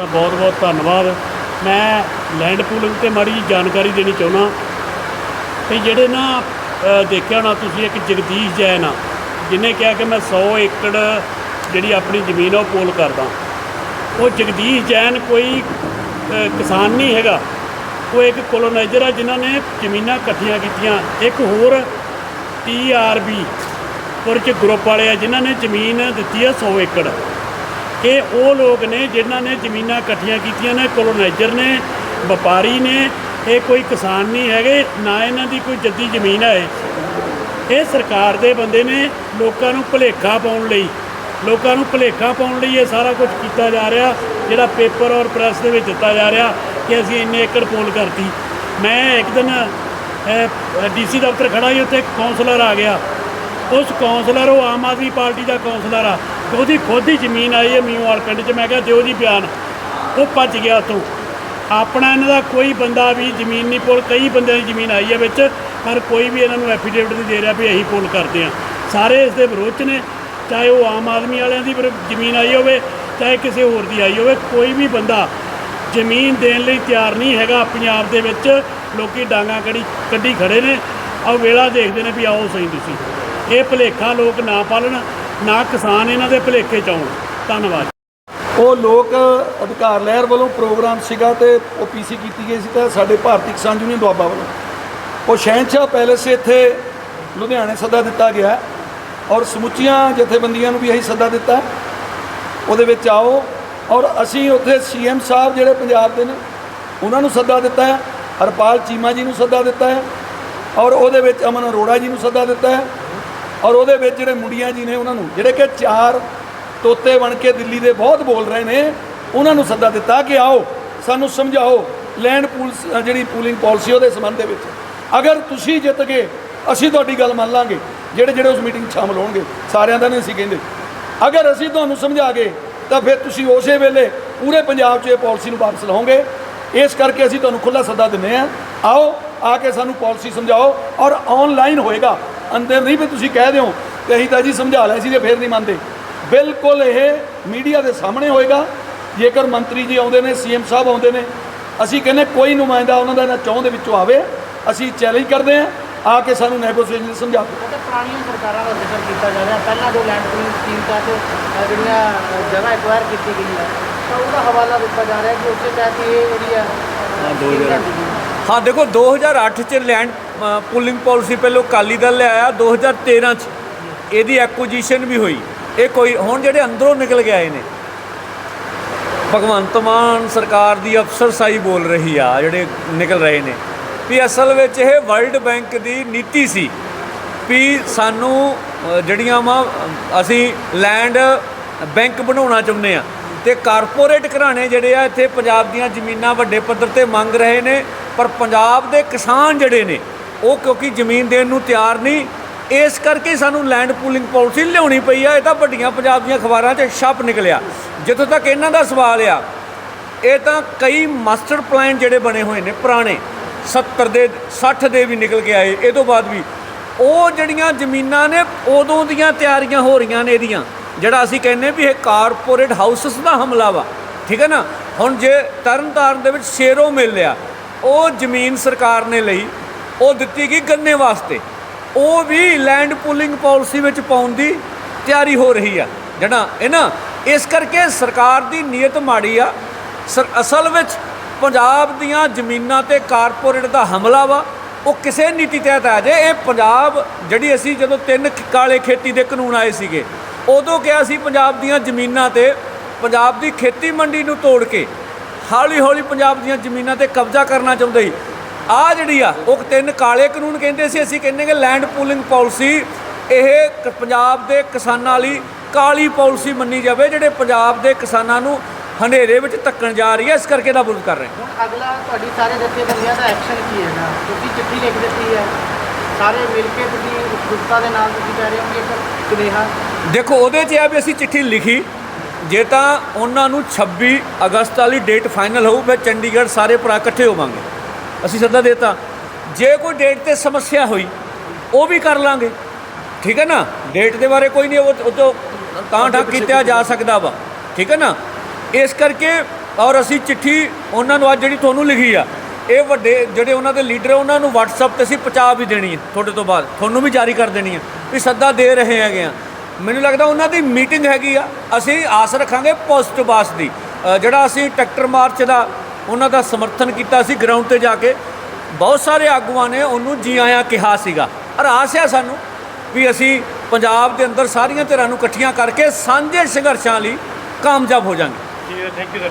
ਦਾ ਬਹੁਤ ਬਹੁਤ ਧੰਨਵਾਦ। ਮੈਂ ਲੈਂਡ ਪੂਲਿੰਗ ਤੇ ਮਾੜੀ ਜਿਹੀ ਜਾਣਕਾਰੀ ਦੇਣੀ ਚਾਹੁੰਦਾ। ਤੇ ਜਿਹੜੇ ਨਾ ਦੇਖਿਆ ਹੋਣਾ ਤੁਸੀਂ ਇੱਕ ਜਗਦੀਸ਼ ਜੈਨ ਆ ਜਿਹਨੇ ਕਿਹਾ ਕਿ ਮੈਂ 100 ਏਕੜ ਜਿਹੜੀ ਆਪਣੀ ਜ਼ਮੀਨ ਆ ਉਹ ਪੋਲ ਕਰਦਾ। ਉਹ ਜਗਦੀਸ਼ ਜੈਨ ਕੋਈ ਕਿਸਾਨ ਨਹੀਂ ਹੈਗਾ। ਉਹ ਇੱਕ ਕੋਲੋਨਾਈਜ਼ਰ ਆ ਜਿਨ੍ਹਾਂ ਨੇ ਜ਼ਮੀਨਾਂ ਇਕੱਠੀਆਂ ਕੀਤੀਆਂ। ਇੱਕ ਹੋਰ ਟੀਆਰਬੀ ਔਰ ਚ ਗਰੁੱਪ ਵਾਲੇ ਆ, ਜਿਨ੍ਹਾਂ ਨੇ ਜ਼ਮੀਨ ਦਿੱਤੀ ਆ 100 ਏਕੜ। ਕਿ ਉਹ ਲੋਕ ਨੇ ਜਿਨ੍ਹਾਂ ਨੇ ਜ਼ਮੀਨਾਂ ਇਕੱਠੀਆਂ ਕੀਤੀਆਂ ਨੇ ਕੋਲੋਨਾਈਜ਼ਰ ਨੇ, ਵਪਾਰੀ ਨੇ, ਇਹ ਕੋਈ ਕਿਸਾਨ ਨਹੀਂ ਹੈਗੇ, ਨਾ ਇਹਨਾਂ ਦੀ ਕੋਈ ਜੱਦੀ ਜ਼ਮੀਨ ਹੈ ਇਹ। ਸਰਕਾਰ ਦੇ ਬੰਦੇ ਨੇ ਲੋਕਾਂ ਨੂੰ ਭੁਲੇਖਾ ਪਾਉਣ ਲਈ, ਲੋਕਾਂ ਨੂੰ ਭੁਲੇਖਾ ਪਾਉਣ ਲਈ ਇਹ ਸਾਰਾ ਕੁਝ ਕੀਤਾ ਜਾ ਰਿਹਾ, ਜਿਹੜਾ ਪੇਪਰ ਔਰ ਪ੍ਰੈਸ ਦੇ ਵਿੱਚ ਦਿੱਤਾ ਜਾ ਰਿਹਾ ਕਿ ਅਸੀਂ ਇੰਨੇ ਏਕੜ ਪੋਲ ਕਰਤੀ। ਮੈਂ ਇੱਕ ਦਿਨ ਡੀਸੀ ਦਫ਼ਤਰ ਖੜਾ ਸੀ, ਉੱਥੇ ਇੱਕ ਕਾਉਂਸਲਰ ਆ ਗਿਆ। ਉਸ ਕਾਉਂਸਲਰ ਉਹ ਆਮ ਆਦਮੀ ਪਾਰਟੀ ਦਾ ਕਾਉਂਸਲਰ ਆ। ਤੇ ਉਹਦੀ ਖੁਦ ਦੀ ਜ਼ਮੀਨ ਆਈ ਹੈ ਮੀਓਵਾਲ ਪਿੰਡ 'ਚ। ਮੈਂ ਕਿਹਾ, ਦਿਓ ਜੀ ਬਿਆਨ। ਉਹ ਭੱਜ ਗਿਆ ਉੱਥੋਂ। ਆਪਣਾ ਇਹਨਾਂ ਦਾ ਕੋਈ ਬੰਦਾ ਵੀ ਜ਼ਮੀਨ ਨਹੀਂ ਪੁੱਲ, ਕਈ ਬੰਦਿਆਂ ਦੀ ਜ਼ਮੀਨ ਆਈ ਹੈ ਵਿੱਚ, ਪਰ ਕੋਈ ਵੀ ਇਹਨਾਂ ਨੂੰ ਐਫੀਡੇਵਿਟ ਨਹੀਂ ਦੇ ਰਿਹਾ ਵੀ ਅਸੀਂ ਪੁੱਲ ਕਰਦੇ ਆ ਸਾਰੇ ਇਸ ਦੇ ਵਿਰੋਧ 'ਚ ਨੇ, ਚਾਹੇ ਉਹ ਆਮ ਆਦਮੀ ਵਾਲਿਆਂ ਦੀ ਵਿਰ- ਜ਼ਮੀਨ ਆਈ ਹੋਵੇ, ਚਾਹੇ ਕਿਸੇ ਹੋਰ ਦੀ ਆਈ ਹੋਵੇ, ਕੋਈ ਵੀ ਬੰਦਾ ਜ਼ਮੀਨ ਦੇਣ ਲਈ ਤਿਆਰ ਨਹੀਂ ਹੈਗਾ ਪੰਜਾਬ ਦੇ ਵਿੱਚ। ਲੋਕੀ ਡਾਂਗਾ ਕੜੀ, ਕੱਢੀ ਖੜੇ ਨੇ। ਆ ਵੇਲਾ ਦੇਖਦੇ ਨੇ ਵੀ ਆਓ ਸਹੀ ਤੁਸੀਂ ਇਹ ਭੁਲੇਖਾ ਲੋਕ ਨਾ ਪਾਲਣ। ਨਾ ਕਿਸਾਨ ਇਹਨਾਂ ਦੇ ਭੁਲੇਖੇ ਚ ਆਉਣ। ਧੰਨਵਾਦ। ਉਹ ਲੋਕ ਅਧਿਕਾਰ ਲਹਿਰ ਵੱਲੋਂ ਪ੍ਰੋਗਰਾਮ ਸੀਗਾ ਤੇ ਉਹ ਪੀਸੀ ਕੀਤੀ ਗਈ ਸੀ ਤਾਂ ਸਾਡੇ ਭਾਰਤੀ ਕਿਸਾਨ ਯੂਨੀਅਨ ਦੁਆਬਾ ਵੱਲੋਂ। ਉਹ ਸ਼ਹਿਨਸ਼ਾਹ ਪੈਲੇਸ ਇੱਥੇ ਲੁਧਿਆਣੇ ਸੱਦਾ ਦਿੱਤਾ ਗਿਆ ਔਰ ਸਮੁੱਚੀਆਂ ਜਥੇਬੰਦੀਆਂ ਨੂੰ ਵੀ ਅਸੀਂ ਸੱਦਾ ਦਿੱਤਾ। ਉਹਦੇ ਵਿੱਚ ਆਓ ਔਰ ਅਸੀਂ ਉੱਥੇ ਸੀਐਮ ਸਾਹਿਬ ਜਿਹੜੇ ਪੰਜਾਬ ਦੇ ਨੇ, ਉਹਨਾਂ ਨੂੰ ਸੱਦਾ ਦਿੱਤਾ ਹੈ। ਹਰਪਾਲ ਚੀਮਾ ਜੀ ਨੂੰ ਸੱਦਾ ਦਿੱਤਾ ਹੈ। ਔਰ ਉਹਦੇ ਵਿੱਚ ਅਮਨ ਅਰੋੜਾ ਜੀ ਨੂੰ ਸੱਦਾ ਦਿੱਤਾ ਹੈ। ਔਰ ਉਹਦੇ ਵਿੱਚ ਜਿਹੜੇ ਮੁੰਡੀਆਂ ਜੀ ਨੇ ਉਹਨਾਂ ਨੂੰ, ਜਿਹੜੇ ਕਿ ਚਾਰ ਤੋਤੇ ਬਣ ਕੇ ਦਿੱਲੀ ਦੇ ਬਹੁਤ ਬੋਲ ਰਹੇ ਨੇ, ਉਹਨਾਂ ਨੂੰ ਸੱਦਾ ਦਿੱਤਾ ਕਿ ਆਓ, ਸਾਨੂੰ ਸਮਝਾਓ, ਲੈਂਡ ਪੂਲ ਜਿਹੜੀ ਪੂਲਿੰਗ ਪਾਲਿਸੀ ਉਹਦੇ ਸੰਬੰਧ ਦੇ ਵਿੱਚ। ਅਗਰ ਤੁਸੀਂ ਜਿੱਤ ਗਏ, ਅਸੀਂ ਤੁਹਾਡੀ ਗੱਲ ਮੰਨ ਲਾਂਗੇ, ਜਿਹੜੇ ਜਿਹੜੇ ਉਸ ਮੀਟਿੰਗ 'ਚ ਸ਼ਾਮਲ ਹੋਣਗੇ, ਸਾਰਿਆਂ ਦਾ ਨਹੀਂ ਅਸੀਂ ਕਹਿੰਦੇ। ਅਗਰ ਅਸੀਂ ਤੁਹਾਨੂੰ ਸਮਝਾ ਗਏ, ਤਾਂ ਫਿਰ ਤੁਸੀਂ ਉਸੇ ਵੇਲੇ ਪੂਰੇ ਪੰਜਾਬ 'ਚ ਇਹ ਪਾਲਿਸੀ ਨੂੰ ਵਾਪਸ ਲਓਗੇ। ਇਸ ਕਰਕੇ ਅਸੀਂ ਤੁਹਾਨੂੰ ਖੁੱਲਾ ਸੱਦਾ ਦਿੰਦੇ ਆ ਆਓ, ਆ ਕੇ ਸਾਨੂੰ ਪਾਲਿਸੀ ਸਮਝਾਓ ਔਰ ਆਨਲਾਈਨ ਹੋਏਗਾ। ਅੰਦਰ ਨਹੀਂ ਵੀ ਤੁਸੀਂ ਕਹਿ ਦਿਓ ਕਿ ਅਸੀਂ ਤਾਂ ਜੀ ਸਮਝਾ ਲਿਆ ਸੀ ਤੇ ਫਿਰ ਨਹੀਂ ਮੰਨਦੇ। ਬਿਲਕੁਲ ਇਹ ਮੀਡੀਆ ਦੇ ਸਾਹਮਣੇ ਹੋਏਗਾ। ਜੇਕਰ ਮੰਤਰੀ ਜੀ ਆਉਂਦੇ ਨੇ ਸੀਐਮ ਸਾਹਿਬ ਆਉਂਦੇ ਨੇ ਅਸੀਂ ਕਹਿੰਦੇ ਕੋਈ ਨੁਮਾਇੰਦਾ ਉਹਨਾਂ ਦਾ ਇਹਨਾਂ ਚੌਂ ਦੇ ਵਿੱਚੋਂ ਆਵੇ ਅਸੀਂ ਚੈਲੰਜ ਕਰਦੇ ਆ ਆ ਕੇ ਸਾਨੂੰ ਨੈਗੋਸੀਏਸ਼ਨ ਸਮਝਾ ਦਿਓ। ਤਾਂ ਪੁਰਾਣੀਆਂ ਸਰਕਾਰਾਂ ਦਾ ਜ਼ਿਕਰ ਕੀਤਾ ਜਾ ਰਿਹਾ। ਪਹਿਲਾਂ ਜੋ ਲੈਂਡ ਪੂਲਿੰਗ ਸਕੀਮ ਅ, ਜਿਹੜੀਆਂ ਜਗ੍ਹਾ ਐਕਵਾਇਰ ਕੀਤੀ ਗਈ ਹੈ। ਤਾਂ ਉਹਦਾ ਹਵਾਲਾ ਦਿੱਤਾ ਜਾ ਰਿਹਾ ਕਿ ਉਸੇ ਤਹਿਤ ਇਹ ਜਿਹੜੀ ਆ। ਹਾਂ ਦੇਖੋ 2008 ਚ ਲੈਂਡ ਪੁਲਿੰਗ ਪਾਲਿਸੀ ਪਹਿਲੋਂ ਅਕਾਲੀ ਦਲ ਲਿਆਇਆ 2013 ਚ। ਇਹਦੀ ਐਕੁਜੀਸ਼ਨ ਵੀ ਹੋਈ। ਇਹ ਕੋਈ, ਹੁਣ ਜਿਹੜੇ ਅੰਦਰੋਂ ਨਿਕਲ ਕੇ ਆਏ ਨੇ, ਭਗਵੰਤ ਮਾਨ ਸਰਕਾਰ ਦੀ ਅਫਸਰਸ਼ਾਹੀ ਬੋਲ ਰਹੀ ਆ, ਜਿਹੜੇ ਨਿਕਲ ਰਹੇ ਨੇ। ਵੀ ਅਸਲ ਵਿੱਚ ਇਹ ਵਰਲਡ ਬੈਂਕ ਦੀ ਨੀਤੀ ਸੀ ਵੀ ਸਾਨੂੰ ਜਿਹੜੀਆਂ ਵਾ, ਅਸੀਂ ਲੈਂਡ ਬੈਂਕ ਬਣਾਉਣਾ ਚਾਹੁੰਦੇ ਆ ਤੇ ਕਾਰਪੋਰੇਟ ਘਰਾਣੇ ਜਿਹੜੇ ਆ, ਇੱਥੇ ਪੰਜਾਬ ਦੀਆਂ ਜ਼ਮੀਨਾਂ ਵੱਡੇ ਪੱਧਰ ਤੇ ਮੰਗ ਰਹੇ ਨੇ, ਪਰ ਪੰਜਾਬ ਦੇ ਕਿਸਾਨ ਜਿਹੜੇ ਨੇ ਉਹ ਕਿਉਂਕਿ ਜ਼ਮੀਨ ਦੇਣ ਨੂੰ ਤਿਆਰ ਨਹੀਂ, ਇਸ ਕਰਕੇ ਸਾਨੂੰ ਲੈਂਡ ਪੂਲਿੰਗ ਪਾਲਿਸੀ ਲਿਆਉਣੀ ਪਈ ਆ, ਇਹ ਤਾਂ ਵੱਡੀਆਂ ਪੰਜਾਬ ਦੀਆਂ ਅਖਬਾਰਾਂ 'ਚ ਛਪ ਨਿਕਲਿਆ। ਜਿੱਥੋਂ ਤੱਕ ਇਹਨਾਂ ਦਾ ਸਵਾਲ ਆ, ਇਹ ਤਾਂ ਕਈ ਮਾਸਟਰ ਪਲਾਨ ਜਿਹੜੇ ਬਣੇ ਹੋਏ ਨੇ, ਪੁਰਾਣੇ 70 ਦੇ 60 ਦੇ ਵੀ ਨਿਕਲ ਕੇ ਆਏ, ਇਹ ਤੋਂ ਬਾਅਦ ਵੀ। ਉਹ ਜਿਹੜੀਆਂ ਜ਼ਮੀਨਾਂ ਨੇ, ਉਦੋਂ ਦੀਆਂ ਤਿਆਰੀਆਂ ਹੋ ਰਹੀਆਂ ਨੇ ਇਹਦੀਆਂ, ਜਿਹੜਾ ਅਸੀਂ ਕਹਿੰਨੇ ਵੀ ਇਹ ਕਾਰਪੋਰੇਟ ਹਾਊਸਸ ਦਾ ਹਮਲਾ ਵਾ, ਠੀਕ ਹੈ ਨਾ? ਹੁਣ ਜੇ ਤਰਨਤਾਰਨ ਦੇ ਵਿੱਚ ਸ਼ੇਰੋ ਮਿਲ ਲਿਆ, ਉਹ ਜ਼ਮੀਨ ਸਰਕਾਰ ਨੇ ਲਈ ਉਹ ਦਿੱਤੀ ਗਈ ਗੰਨੇ ਵਾਸਤੇ। ਉਹ ਵੀ ਲੈਂਡ ਪੂਲਿੰਗ ਪਾਲਿਸੀ ਵਿੱਚ ਪਾਉਣ ਦੀ ਤਿਆਰੀ ਹੋ ਰਹੀ ਆ। ਜਿਹੜਾ ਇਹ ਨਾ, ਇਸ ਕਰਕੇ ਸਰਕਾਰ ਦੀ ਨੀਅਤ ਮਾੜੀ ਆ। ਸਰ, ਅਸਲ ਵਿੱਚ ਪੰਜਾਬ ਦੀਆਂ ਜ਼ਮੀਨਾਂ ਤੇ ਕਾਰਪੋਰੇਟ ਦਾ ਹਮਲਾ ਵਾ, ਉਹ ਕਿਸੇ ਨੀਤੀ ਤਹਿਤ ਆ ਜੇ। ਇਹ ਪੰਜਾਬ, ਜਿਹੜੀ ਅਸੀਂ ਜਦੋਂ ਤਿੰਨ ਕਾਲੇ ਖੇਤੀ ਦੇ ਕਾਨੂੰਨ ਆਏ ਸੀਗੇ, ਉਦੋਂ ਕਿਹਾ ਸੀ ਪੰਜਾਬ ਦੀਆਂ ਜ਼ਮੀਨਾਂ ਤੇ ਪੰਜਾਬ ਦੀ ਖੇਤੀ ਮੰਡੀ ਨੂੰ ਤੋੜ ਕੇ ਹੌਲੀ ਹੌਲੀ ਪੰਜਾਬ ਦੀਆਂ ਜ਼ਮੀਨਾਂ ਤੇ ਕਬਜ਼ਾ ਕਰਨਾ ਚਾਹੁੰਦੇ ਸੀ। ਆ ਜਿਹੜੀ ਆ ਉਹ ਤਿੰਨ ਕਾਲੇ ਕਾਨੂੰਨ ਕਹਿੰਦੇ ਸੀ ਅਸੀਂ ਕਹਿੰਦੇ ਕਿ ਲੈਂਡ ਪੂਲਿੰਗ ਪਾਲਿਸੀ ਇਹ ਪੰਜਾਬ ਦੇ ਕਿਸਾਨਾਂ ਲਈ ਕਾਲੀ ਪਾਲਿਸੀ ਮੰਨੀ ਜਾਵੇ ਜਿਹੜੇ ਪੰਜਾਬ ਦੇ ਕਿਸਾਨਾਂ ਨੂੰ ਹਨੇਰੇ ਵਿੱਚ ਧੱਕਣ ਜਾ ਰਹੀ ਹੈ ਇਸ ਕਰਕੇ ਦਾ ਵਿਰੋਧ ਕਰ ਰਹੇ ਹਾਂ ਹੁਣ ਅਗਲਾ ਤੁਹਾਡੀ ਸਾਰੇ ਜਥੇਬੰਦੀਆਂ ਦਾ ਐਕਸ਼ਨ ਕੀ ਹੈ ਨਾ ਤੁਸੀਂ ਚਿੱਠੀ ਲਿਖ ਦਿੱਤੀ ਹੈ ਸਾਰੇ ਮਿਲ ਕੇ ਤੁਸੀਂ ਉਤਸੁਕਤਾ ਦੇ ਨਾਲ ਤੁਸੀਂ ਕਹਿ ਰਹੇ ਹੋ ਕਿ ਇੱਕ ਸੁਨੇਹਾ। ਦੇਖੋ ਉਹਦੇ 'ਚ ਆ ਵੀ ਅਸੀਂ ਚਿੱਠੀ ਲਿਖੀ ਜੇ ਤਾਂ ਉਹਨਾਂ ਨੂੰ 26 ਅਗਸਤ ਵਾਲੀ ਡੇਟ ਫਾਈਨਲ ਹੋਊ ਫਿਰ ਚੰਡੀਗੜ੍ਹ ਸਾਰੇ ਭਰਾ ਇਕੱਠੇ ਹੋਵਾਂਗੇ। ਅਸੀਂ ਸੱਦਾ ਦੇਤਾ। ਜੇ ਕੋਈ ਡੇਟ ਤੇ ਸਮੱਸਿਆ ਹੋਈ ਉਹ ਵੀ ਕਰ ਲਾਂਗੇ। ਠੀਕ ਹੈ ਨਾ? ਡੇਟ ਦੇ ਬਾਰੇ ਕੋਈ ਨਹੀਂ ਉਹ ਤੋਂ ਤਾਂ ਠੱਕ ਕੀਤਾ ਜਾ ਸਕਦਾ ਵਾ। ਠੀਕ ਹੈ ਨਾ? ਇਸ ਕਰਕੇ ਔਰ ਅਸੀਂ ਚਿੱਠੀ ਉਹਨਾਂ ਨੂੰ ਅੱਜ ਜਿਹੜੀ ਤੁਹਾਨੂੰ ਲਿਖੀ ਆ ਇਹ ਵੱਡੇ ਜਿਹੜੇ ਉਹਨਾਂ ਦੇ ਲੀਡਰ ਉਹਨਾਂ ਨੂੰ WhatsApp ਤੇ ਅਸੀਂ ਪਹੁੰਚਾ ਵੀ ਦੇਣੀ ਹੈ ਤੁਹਾਡੇ ਤੋਂ ਬਾਅਦ। ਤੁਹਾਨੂੰ ਵੀ ਜਾਰੀ ਕਰ ਦੇਣੀ ਹੈ ਵੀ ਸੱਦਾ ਦੇ ਰਹੇ ਹੈਗੇ ਆ। ਮੈਨੂੰ ਲੱਗਦਾ ਉਹਨਾਂ ਦੀ ਮੀਟਿੰਗ ਹੈਗੀ ਆ। ਅਸੀਂ ਆਸ ਰੱਖਾਂਗੇ ਪੋਜ਼ਿਟਿਵ ਬਾਸ ਦੀ। ਜਿਹੜਾ ਅਸੀਂ ਟਰੈਕਟਰ ਮਾਰਚ ਦਾ ਉਹਨਾਂ ਦਾ ਸਮਰਥਨ ਕੀਤਾ ਸੀ ਗਰਾਊਂਡ ਤੇ ਜਾ ਕੇ। ਬਹੁਤ ਸਾਰੇ ਆਗੂਆਂ ਨੇ ਉਹਨੂੰ ਜੀ ਆਇਆਂ ਕਿਹਾ ਸੀਗਾ। ਔਰ ਆਸ ਹੈ ਸਾਨੂੰ ਵੀ ਅਸੀਂ ਪੰਜਾਬ ਦੇ ਅੰਦਰ ਸਾਰੀਆਂ ਧਿਰਾਂ ਨੂੰ ਇਕੱਠੀਆਂ ਕਰਕੇ ਸਾਂਝੇ ਸੰਘਰਸ਼ਾਂ ਲਈ ਕਾਮਯਾਬ ਹੋ ਹੈ thank you sir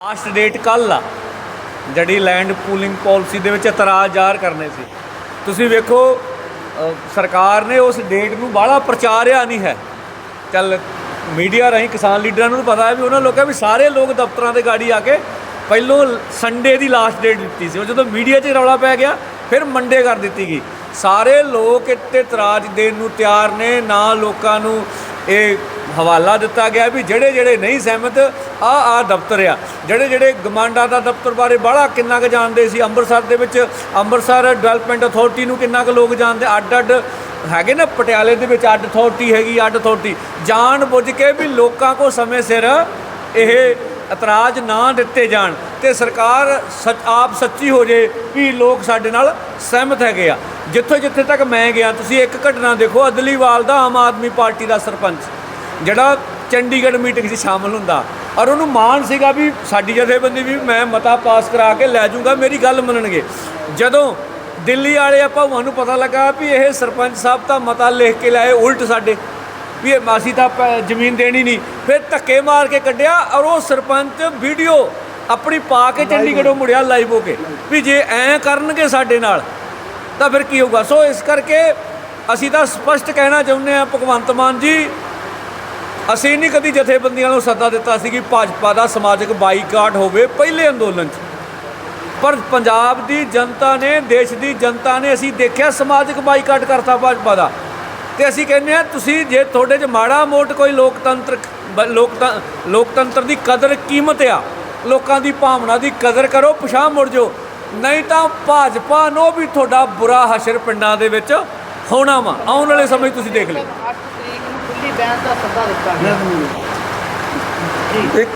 last date ਕੱਲ ਆ। ਜਿਹੜੀ ਲੈਂਡ ਪੂਲਿੰਗ ਪਾਲਿਸੀ ਦੇ ਵਿੱਚ ਇਤਰਾਜ਼ ਜ਼ਾਹਰ ਕਰਨੇ ਸੀ। ਤੁਸੀਂ ਵੇਖੋ ਸਰਕਾਰ ਨੇ ਉਸ ਡੇਟ ਨੂੰ ਬਾਹਲਾ ਪ੍ਰਚਾਰਿਆ ਨਹੀਂ ਹੈ। ਚੱਲ ਮੀਡੀਆ ਰਾਹੀਂ ਕਿਸਾਨ ਲੀਡਰਾਂ ਨੂੰ ਪਤਾ ਹੈ ਵੀ ਉਹਨਾਂ ਲੋਕਾਂ ਵੀ ਸਾਰੇ ਲੋਕ ਦਫ਼ਤਰਾਂ ਦੇ ਗਾੜੀ ਆ ਕੇ ਪਹਿਲੋਂ ਸੰਡੇ ਦੀ ਲਾਸਟ ਡੇਟ ਦਿੱਤੀ ਸੀ। ਉਹ ਜਦੋਂ ਮੀਡੀਆ 'ਚ ਰੌਲਾ ਪੈ ਗਿਆ, ਫਿਰ ਮੰਡੇ ਕਰ ਦਿੱਤੀ ਗਈ। ਸਾਰੇ ਲੋਕ ਇੱਥੇ ਤਰਾਜ ਦੇਣ ਨੂੰ ਤਿਆਰ ਨੇ, ਨਾ ਲੋਕਾਂ ਨੂੰ ਇਹ ਹਵਾਲਾ ਦਿੱਤਾ ਗਿਆ ਵੀ ਜਿਹੜੇ ਜਿਹੜੇ ਨਹੀਂ ਸਹਿਮਤ, ਆ ਆ ਦਫ਼ਤਰ ਆ। ਜਿਹੜੇ ਜਿਹੜੇ ਗਮਾਂਡਾ ਦਾ ਦਫ਼ਤਰ ਬਾਰੇ ਬੜਾ ਕਿੰਨਾ ਕੁ ਜਾਣਦੇ ਸੀ, ਅੰਮ੍ਰਿਤਸਰ ਦੇ ਵਿੱਚ ਅੰਮ੍ਰਿਤਸਰ ਡਿਵੈਲਪਮੈਂਟ ਅਥਾਰਟੀ ਨੂੰ ਕਿੰਨਾ ਕੁ ਲੋਕ ਜਾਣਦੇ, ਅੱਡ ਅੱਡ ਹੈਗੇ ਨਾ ਪਟਿਆਲੇ ਦੇ ਵਿੱਚ ਅੱਡ ਅਥਾਰਟੀ ਹੈਗੀ, ਅੱਡ ਅਥਾਰਟੀ ਜਾਣ ਬੁੱਝ ਕੇ ਵੀ ਲੋਕਾਂ ਕੋ ਸਮੇਂ ਸਿਰ ਇਹ ਇਤਰਾਜ਼ ਨਾ ਦਿੱਤੇ ਜਾਣ ਤੇ ਸਰਕਾਰ ਸੱਚ ਆਪ ਸੱਚੀ ਹੋ ਜੇ ਵੀ ਲੋਕ ਸਾਡੇ ਨਾਲ ਸਹਿਮਤ ਹੈਗੇ ਆ। ਜਿੱਥੇ ਜਿੱਥੇ ਤੱਕ ਮੈਂ ਗਿਆ, ਤੁਸੀਂ ਇੱਕ ਘਟਨਾ ਦੇਖੋ ਅਦਲੀਵਾਲ ਦਾ ਆਮ ਆਦਮੀ ਪਾਰਟੀ ਦਾ ਸਰਪੰਚ, ਜਿਹੜਾ ਚੰਡੀਗੜ੍ਹ ਮੀਟਿੰਗ 'ਚ ਸ਼ਾਮਲ ਹੁੰਦਾ। ਔਰ ਉਹਨੂੰ ਮਾਣ ਸੀਗਾ ਵੀ ਸਾਡੀ ਜਥੇਬੰਦੀ ਵੀ ਮੈਂ ਮਤਾ ਪਾਸ ਕਰਾ ਕੇ ਲੈ ਜਾਊਂਗਾ, ਮੇਰੀ ਗੱਲ ਮੰਨਣਗੇ। ਜਦੋਂ ਦਿੱਲੀ ਵਾਲੇ ਆਪਾਂ ਨੂੰ ਪਤਾ ਲੱਗਾ ਵੀ ਇਹ ਸਰਪੰਚ ਸਾਹਿਬ ਤਾਂ ਮਤਾ ਲਿਖ ਕੇ ਲਾਏ, ਉਲਟ ਸਾਡੇ ਵੀ ਇਹ ਅਸੀਂ ਤਾਂ ਜ਼ਮੀਨ ਦੇਣੀ ਨਹੀਂ। ਫਿਰ ਧੱਕੇ ਮਾਰ ਕੇ ਕੱਢਿਆ ਔਰ ਉਹ ਸਰਪੰਚ ਵੀਡੀਓ ਆਪਣੀ ਪਾ ਕੇ ਚੰਡੀਗੜ੍ਹੋਂ ਮੁੜਿਆ ਲਾਈਵ ਹੋ ਕੇ। ਵੀ ਜੇ ਐਂ ਕਰਨਗੇ ਸਾਡੇ ਨਾਲ ਤਾਂ ਫਿਰ ਕੀ ਹੋਊਗਾ? ਸੋ ਇਸ ਕਰਕੇ ਅਸੀਂ ਤਾਂ ਸਪਸ਼ਟ ਕਹਿਣਾ ਚਾਹੁੰਦੇ ਹਾਂ ਭਗਵੰਤ ਮਾਨ ਜੀ ਅਸੀਂ ਨਹੀਂ ਕਦੀ ਜਥੇਬੰਦੀਆਂ ਨੂੰ ਸੱਦਾ ਦਿੱਤਾ ਸੀ ਕਿ ਭਾਜਪਾ ਦਾ ਸਮਾਜਿਕ ਬਾਈਕਾਟ ਹੋਵੇ ਪਹਿਲੇ ਅੰਦੋਲਨ 'ਚ। ਪਰ ਪੰਜਾਬ ਦੀ ਜਨਤਾ ਨੇ ਦੇਸ਼ ਦੀ ਜਨਤਾ ਨੇ ਅਸੀਂ ਦੇਖਿਆ ਸਮਾਜਿਕ ਬਾਈਕਾਟ ਕਰਤਾ ਭਾਜਪਾ ਦਾ। ਤੇ ਅਸੀਂ ਕਹਿੰਦੇ ਆ ਤੁਸੀਂ ਜੇ ਤੁਹਾਡੇ 'ਚ ਮਾੜਾ ਮੋਟ ਕੋਈ ਲੋਕਤੰਤਰ ਲੋਕਤੰਤਰ ਦੀ ਕਦਰ ਕੀਮਤ ਆ ਲੋਕਾਂ ਦੀ ਭਾਵਨਾ ਦੀ ਕਦਰ ਕਰੋ ਪਛਾਣ ਮੁੜ ਜਾਓ। ਨਹੀਂ ਤਾਂ ਭਾਜਪਾ ਨੂੰ ਵੀ ਤੁਹਾਡਾ ਬੁਰਾ ਹਸ਼ਰ ਪਿੰਡਾਂ ਦੇ ਵਿੱਚ ਹੋਣਾ ਵਾ। ਆਉਣ ਵਾਲੇ ਸਮੇਂ ਤੁਸੀਂ ਦੇਖ ਲਿਓ। 8 ਤਰੀਕ ਨੂੰ ਖੁੱਲੀ ਬੈਂਸ ਦਾ ਸੱਦਾ ਦਿੱਤਾ ਗਿਆ। ਇੱਕ